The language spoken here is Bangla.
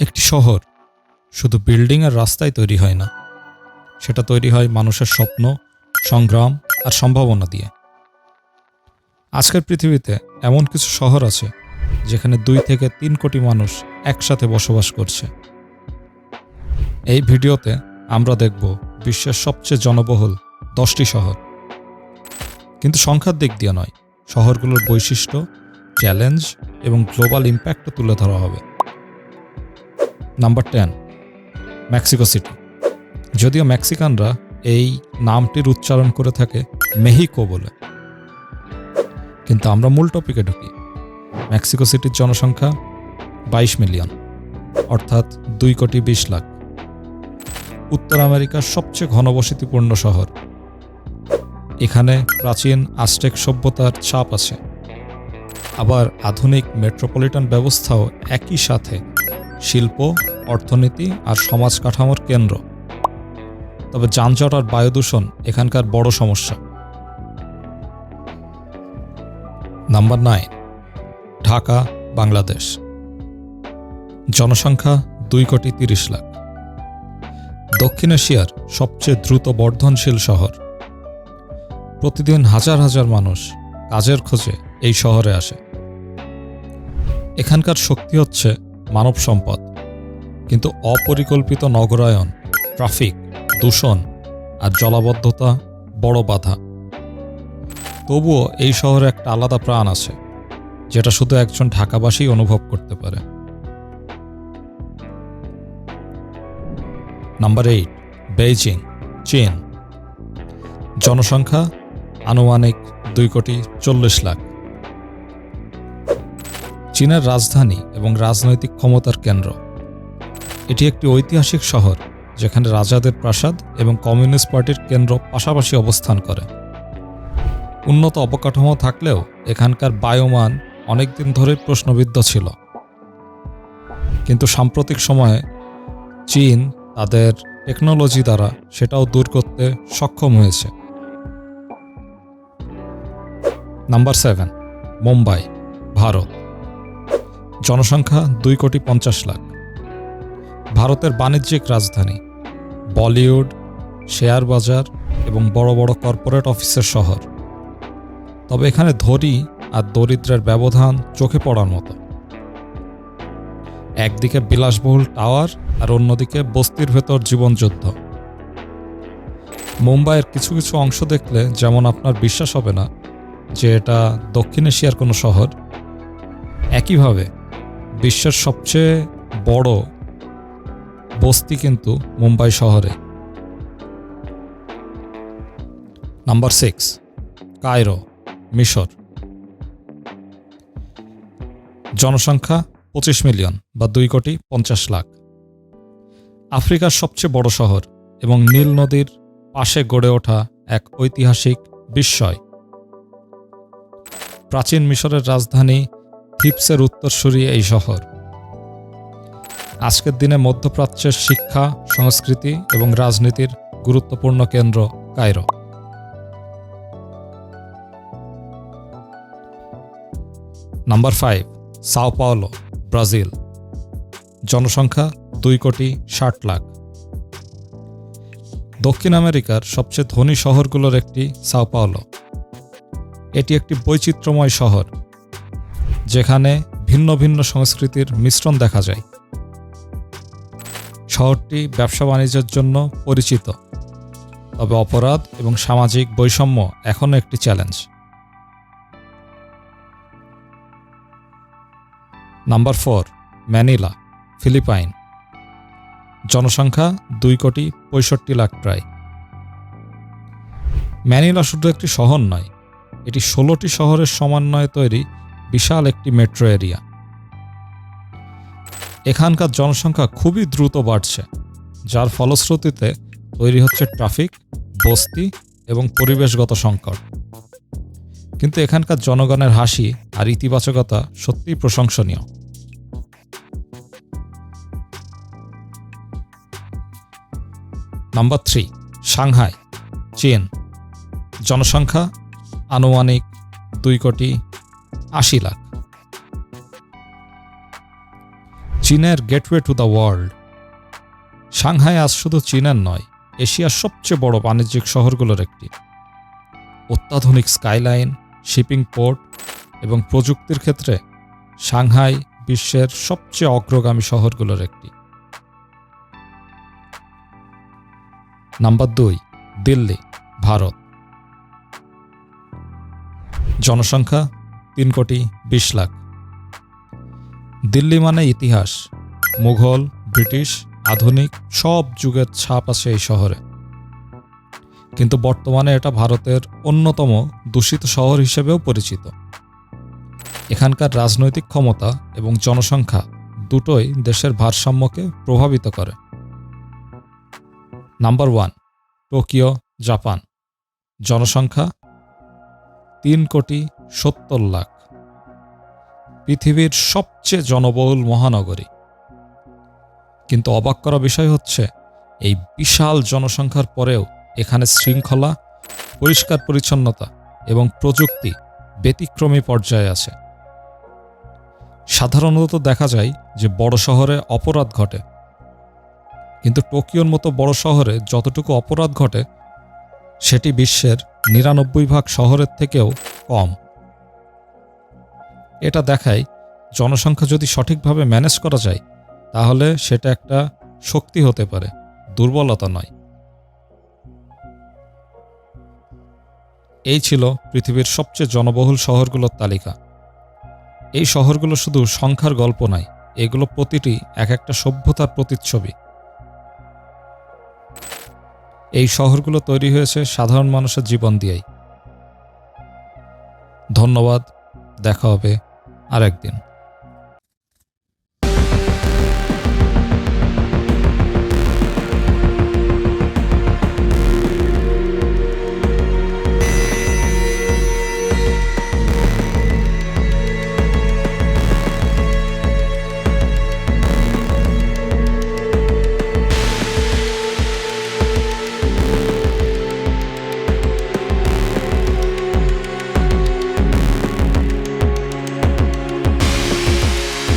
একটি শহর। শুধু বিল্ডিং আর রাস্তায় তৈরি হয় না। সেটা তৈরি হয় মানুষের স্বপ্ন, সংগ্রাম আর সম্ভাবনা দিয়ে। আজকের পৃথিবীতে এমন কিছু শহর আছে, যেখানে দুই থেকে তিন কোটি মানুষ একসাথে বসবাস করছে। এই ভিডিওতে আমরা দেখব বিশ্বের সবচেয়ে জনবহুল দশটি শহর। কিন্তু সংখ্যার দিক দিয়ে নয়, শহরগুলোর বৈশিষ্ট্য, চ্যালেঞ্জ এবং গ্লোবাল ইম্প্যাক্টও তুলে ধরা হবে। Number ten, Mexico City. যদিও মেক্সিকানরা এই নামটির উচ্চারণ করে থাকে মেহিকো বলে। কিন্তু আমরা মূল টপিকে ঢুকি। মেক্সিকো সিটির জনসংখ্যা বাইশ মিলিয়ন, অর্থাৎ দুই কোটি বিশ লাখ। উত্তর আমেরিকার সবচেয়ে ঘনবসতিপূর্ণ শহর। এখানে প্রাচীন আস্টেক সভ্যতার ছাপ আছে। আবার আধুনিক মেট্রোপলিটন ব্যবস্থাও একই সাথে শিল্প, অর্থনীতি আর সমাজ কাঠামোর কেন্দ্র। তবে যানজট আর বায়ু দূষণ এখানকার বড় সমস্যা। Number nine, Dhaka, Bangladesh. জনসংখ্যা দুই কোটি তিরিশ লাখ। দক্ষিণ এশিয়ার সবচেয়ে দ্রুত বর্ধনশীল শহর। প্রতিদিন হাজার হাজার মানুষ কাজের খোঁজে এই শহরে আসে। এখানকার শক্তি হচ্ছে মানব সম্পদ। কিন্তু অপরিকল্পিত নগরায়ন, ট্রাফিক, দূষণ আর জলাবদ্ধতা বড় বাধা। তবুও এই শহরে একটা আলাদা প্রাণ আছে, যেটা শুধু একজন ঢাকাবাসী অনুভব করতে পারে। নাম্বার এইট, বেইজিং, চীন। জনসংখ্যা আনুমানিক দুই কোটি চল্লিশ লাখ। চীনের রাজধানী এবং রাজনৈতিক ক্ষমতার কেন্দ্র। এটি একটি ঐতিহাসিক শহর, যেখানে রাজাদের প্রাসাদ এবং কমিউনিস্ট পার্টির কেন্দ্র পাশাপাশি অবস্থান করে। উন্নত অবকাঠামো থাকলেও এখানকার বায়ুমান অনেকদিন ধরে প্রশ্নবিদ্ধ ছিল। কিন্তু সাম্প্রতিক সময়ে চীন তাদের টেকনোলজি দ্বারা সেটাও দূর করতে সক্ষম হয়েছে। Number seven, Mumbai, Bharat. জনসংখ্যা দুই কোটি পঞ্চাশ লাখ। ভারতের বাণিজ্যিক রাজধানী, বলিউড, শেয়ার বাজার এবং বড় বড় কর্পোরেট অফিসের শহর। তবে এখানে ধনী আর দরিদ্রের ব্যবধান চোখে পড়ার মতো। একদিকে বিলাসবহুল টাওয়ার আর অন্যদিকে বস্তির ভেতর জীবনযুদ্ধ। মুম্বাইয়ের কিছু কিছু অংশ দেখলে যেমন আপনার বিশ্বাস হবে না যে এটা দক্ষিণ এশিয়ার কোনো শহর। একইভাবে বিশ্বের সবচেয়ে বড় বস্তি কিন্তু মুম্বাই শহরে। নাম্বার সিক্স, কায়রো, মিশর। জনসংখ্যা পঁচিশ মিলিয়ন বা দুই কোটি পঞ্চাশ লাখ। আফ্রিকার সবচেয়ে বড় শহর এবং নীল নদীর পাশে গড়ে ওঠা এক ঐতিহাসিক বিস্ময়। প্রাচীন মিশরের রাজধানী থিপসের উত্তরসূরি এই শহর। আজকের দিনে মধ্যপ্রাচ্যের শিক্ষা, সংস্কৃতি এবং রাজনীতির গুরুত্বপূর্ণ কেন্দ্র Cairo. Number five, Sao Paulo, Brazil. জনসংখ্যা দুই কোটি ষাট লাখ। দক্ষিণ আমেরিকার সবচেয়ে ধনী শহরগুলোর একটি সাও পাওলো। এটি একটি বৈচিত্র্যময় শহর। যেখানে ভিন্ন ভিন্ন সংস্কৃতির মিশ্রণ দেখা যায়। শহরটি ব্যবসা বাণিজ্যের জন্য পরিচিত। তবে অপরাধ এবং সামাজিক বৈষম্য এখনও একটি challenge number four Manila Philippine জনসংখ্যা দুই কোটি পঁয়ষট্টি লাখ প্রায়। ম্যানিলা শুধু একটি শহর নয়, এটি ষোলোটি শহরের সমন্বয়ে তৈরি বিশাল একটি মেট্রো এরিয়া এখানকার জনসংখ্যা খুবই দ্রুত বাড়ছে, যার ফলশ্রুতিতে তৈরি হচ্ছে ট্রাফিক বস্তি এবং পরিবেশগত সংকট। কিন্তু এখানকার জনগণের হাসি আর ইতিবাচকতা সত্যিই প্রশংসনীয়। নাম্বার থ্রি সাংহাই, চীন। জনসংখ্যা আনুমানিক দুই কোটি আশি লাখ। চীনের gateway to the world Shanghai আজ শুধু চীনের নয়, এশিয়ার সবচেয়ে বড় বাণিজ্যিক শহরগুলোর একটি। অত্যাধুনিক স্কাইলাইন শিপিং পোর্ট এবং প্রযুক্তির ক্ষেত্রে সাংহাই বিশ্বের সবচেয়ে অগ্রগামী শহরগুলোর একটি। নাম্বার দুই, দিল্লি, ভারত। জনসংখ্যা তিন কোটি বিশ লাখ। দিল্লি মানে ইতিহাস। মুঘল, ব্রিটিশ, আধুনিক সব যুগের ছাপ আছে এই শহরে। কিন্তু বর্তমানে এটা ভারতের অন্যতম দূষিত শহর হিসেবেও পরিচিত। এখানকার রাজনৈতিক ক্ষমতা এবং জনসংখ্যা দুটোই দেশের ভারসাম্যকে প্রভাবিত করে। Number one, Tokyo, Japan. জনসংখ্যা তিন কোটি সত্তর লাখ। পৃথিবীর সবচেয়ে জনবহুল মহানগরী। কিন্তু অবাক করা বিষয় হচ্ছে, এই বিশাল জনসংখ্যার পরেও এখানে শৃঙ্খলা পরিষ্কার পরিচ্ছন্নতা এবং প্রযুক্তি ব্যতিক্রমী পর্যায়ে আছে। সাধারণত দেখা যায় যে বড় শহরে অপরাধ ঘটে। কিন্তু টোকিওর মতো বড় শহরে যতটুকু অপরাধ ঘটে সেটি বিশ্বের নিরানব্বই ভাগ শহরের থেকেও কম। এটা দেখায় জনসংখ্যা যদি সঠিকভাবে ম্যানেজ করা যায়, তাহলে সেটা একটা শক্তি হতে পারে, দুর্বলতা নয়। এই ছিল পৃথিবীর সবচেয়ে জনবহুল শহরগুলোর তালিকা। এই শহরগুলো শুধু সংখ্যার গল্প নয়, এগুলো প্রতিটি এক একটা সভ্যতার প্রতিচ্ছবি। এই শহরগুলো তৈরি হয়েছে সাধারণ মানুষের জীবন দিয়েই। ধন্যবাদ দেখা হবে আরেকদিন।